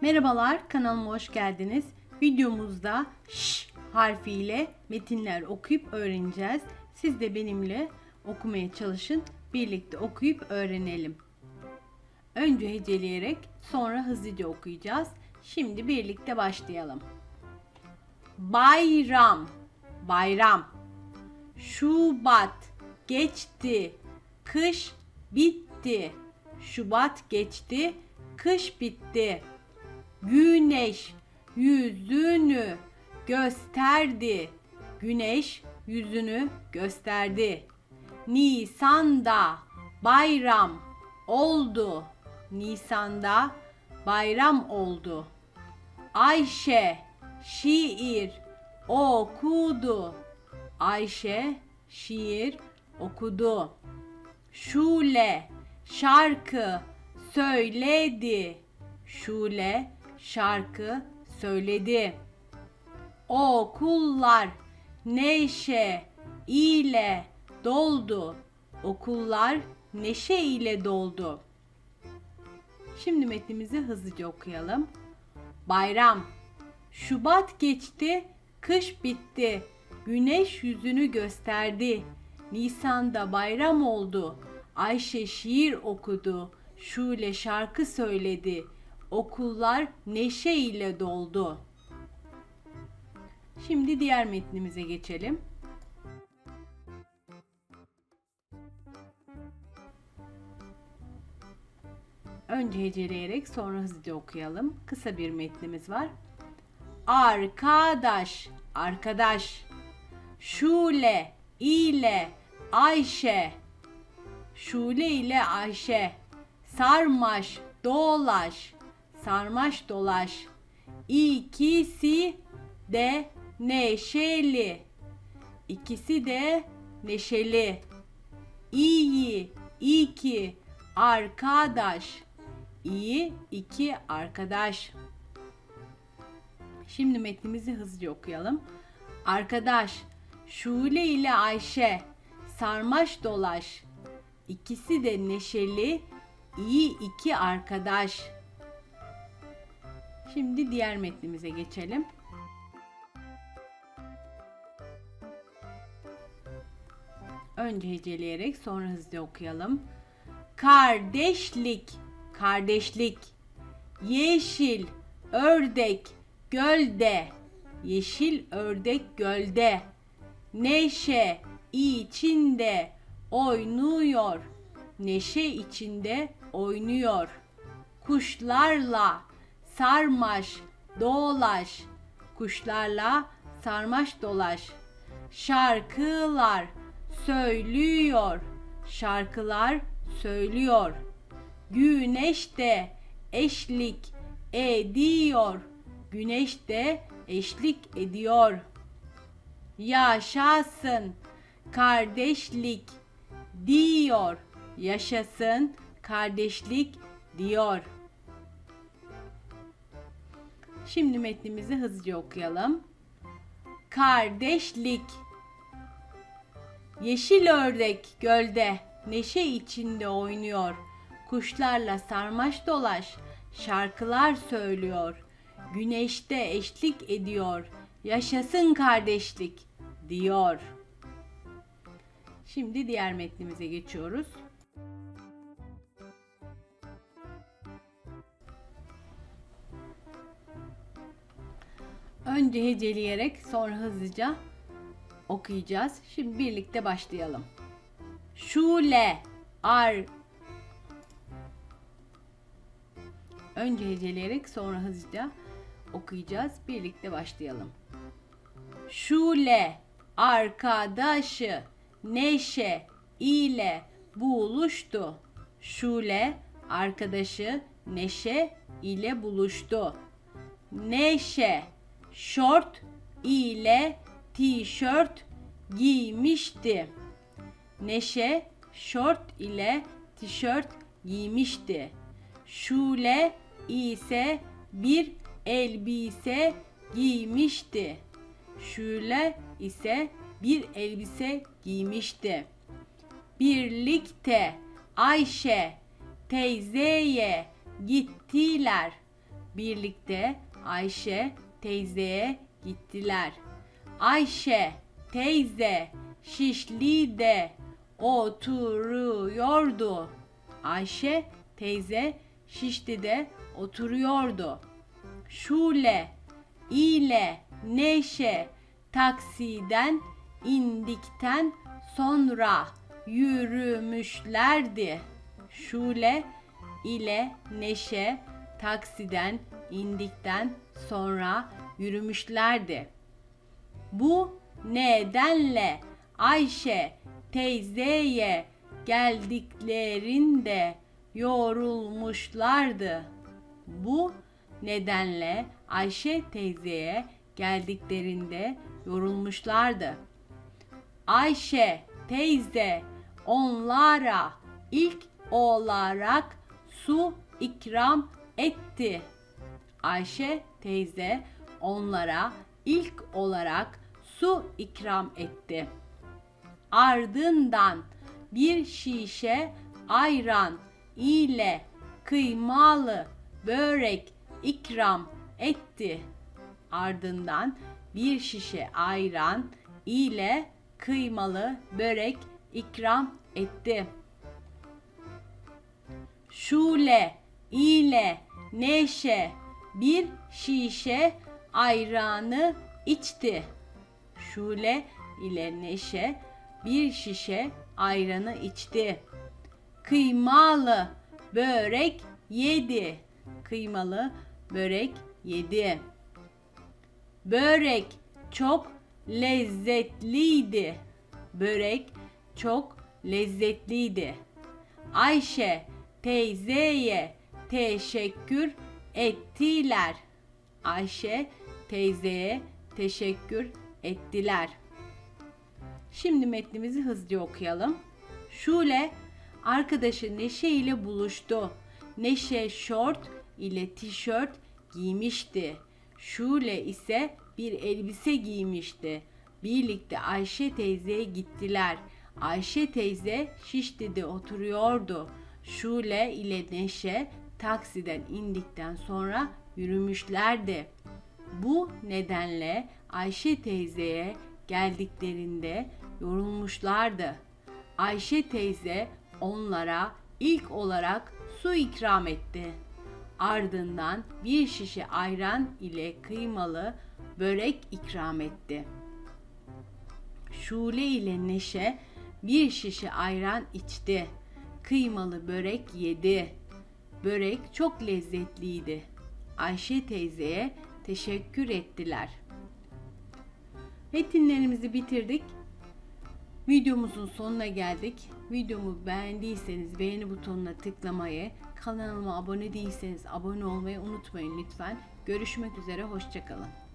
Merhabalar, kanalıma hoş geldiniz. Videomuzda ş harfiyle metinler okuyup öğreneceğiz. Siz de benimle okumaya çalışın. Birlikte okuyup öğrenelim. Önce heceleyerek sonra hızlıca okuyacağız. Şimdi birlikte başlayalım. Bayram, bayram. Şubat geçti, kış bitti. Şubat geçti, kış bitti. Güneş yüzünü gösterdi. Güneş yüzünü gösterdi. Nisan'da bayram oldu. Nisan'da bayram oldu. Ayşe şiir okudu. Ayşe şiir okudu. Şule şarkı söyledi. Şule şarkı söyledi. Okullar neşe ile doldu. Okullar neşe ile doldu. Şimdi metnimizi hızlıca okuyalım. Bayram. Şubat geçti, kış bitti. Güneş yüzünü gösterdi. Nisan'da bayram oldu. Ayşe şiir okudu. Şule şarkı söyledi. Okullar neşe ile doldu. Şimdi diğer metnimize geçelim. Önce heceleyerek sonra hızlıca okuyalım. Kısa bir metnimiz var. Arkadaş, arkadaş. Şule ile Ayşe. Şule ile Ayşe. Sarmaş, dolaş. Sarmaş dolaş. İkisi de neşeli. İkisi de neşeli. İyi, iki arkadaş. İyi iki arkadaş. Şimdi metnimizi hızlıca okuyalım. Arkadaş, Şule ile Ayşe sarmaş dolaş. İkisi de neşeli, iyi iki arkadaş. Şimdi diğer metnimize geçelim. Önce heceleyerek sonra hızlı okuyalım. Kardeşlik, kardeşlik. Yeşil ördek gölde. Yeşil ördek gölde. Neşe içinde oynuyor. Neşe içinde oynuyor. Kuşlarla sarmaş dolaş. Kuşlarla sarmaş dolaş. Şarkılar söylüyor. Şarkılar söylüyor. Güneş de eşlik ediyor. Güneş de eşlik ediyor. Yaşasın kardeşlik diyor. Yaşasın kardeşlik diyor. Şimdi metnimizi hızlıca okuyalım. Kardeşlik Yeşil ördek gölde neşe içinde oynuyor. Kuşlarla sarmaş dolaş, şarkılar söylüyor. Güneşte eşlik ediyor. Yaşasın kardeşlik diyor. Şimdi diğer metnimize geçiyoruz. Önce heceleyerek sonra hızlıca okuyacağız. Şimdi birlikte başlayalım. Şule, ar. Önce heceleyerek sonra hızlıca okuyacağız. Birlikte başlayalım. Şule, arkadaşı Neşe ile buluştu. Şule, arkadaşı Neşe ile buluştu. Neşe, şort ile tişört giymişti. Neşe şort ile tişört giymişti. Şule ise bir elbise giymişti. Şule ise bir elbise giymişti. Birlikte Ayşe teyzeye gittiler. birlikte Ayşe teyzeye gittiler. Ayşe teyze Şişli'de oturuyordu. Ayşe teyze Şişli'de oturuyordu. Şule ile Neşe taksiden indikten sonra yürümüşlerdi. Şule ile Neşe taksiden indikten sonra yürümüşlerdi. Bu nedenle Ayşe teyzeye geldiklerinde yorulmuşlardı. Bu nedenle Ayşe teyzeye geldiklerinde yorulmuşlardı. Ayşe teyze onlara ilk olarak su ikram etti. Ayşe teyze onlara ilk olarak su ikram etti. Ardından bir şişe ayran ile kıymalı börek ikram etti. Ardından bir şişe ayran ile kıymalı börek ikram etti. Şule ile Neşe bir şişe ayranı içti. Şule ile Neşe bir şişe ayranı içti. Kıymalı börek yedi. Kıymalı börek yedi. Börek çok lezzetliydi. Börek çok lezzetliydi. Ayşe teyzeye teşekkür ettiler. Ayşe teyzeye teşekkür ettiler. Şimdi metnimizi hızlıca okuyalım. Şule arkadaşı Neşe ile buluştu. Neşe şort ile tişört giymişti. Şule ise bir elbise giymişti. Birlikte Ayşe teyzeye gittiler. Ayşe teyze Şişli'de oturuyordu. Şule ile Neşe taksiden indikten sonra yürümüşlerdi. Bu nedenle Ayşe teyzeye geldiklerinde yorulmuşlardı. Ayşe teyze onlara ilk olarak su ikram etti. Ardından bir şişe ayran ile kıymalı börek ikram etti. Şule ile Neşe bir şişe ayran içti. Kıymalı börek yedi. Börek çok lezzetliydi. Ayşe teyzeye teşekkür ettiler. Metinlerimizi bitirdik. Videomuzun sonuna geldik. Videomu beğendiyseniz beğeni butonuna tıklamayı, kanalıma abone değilseniz abone olmayı unutmayın lütfen. Görüşmek üzere, hoşçakalın.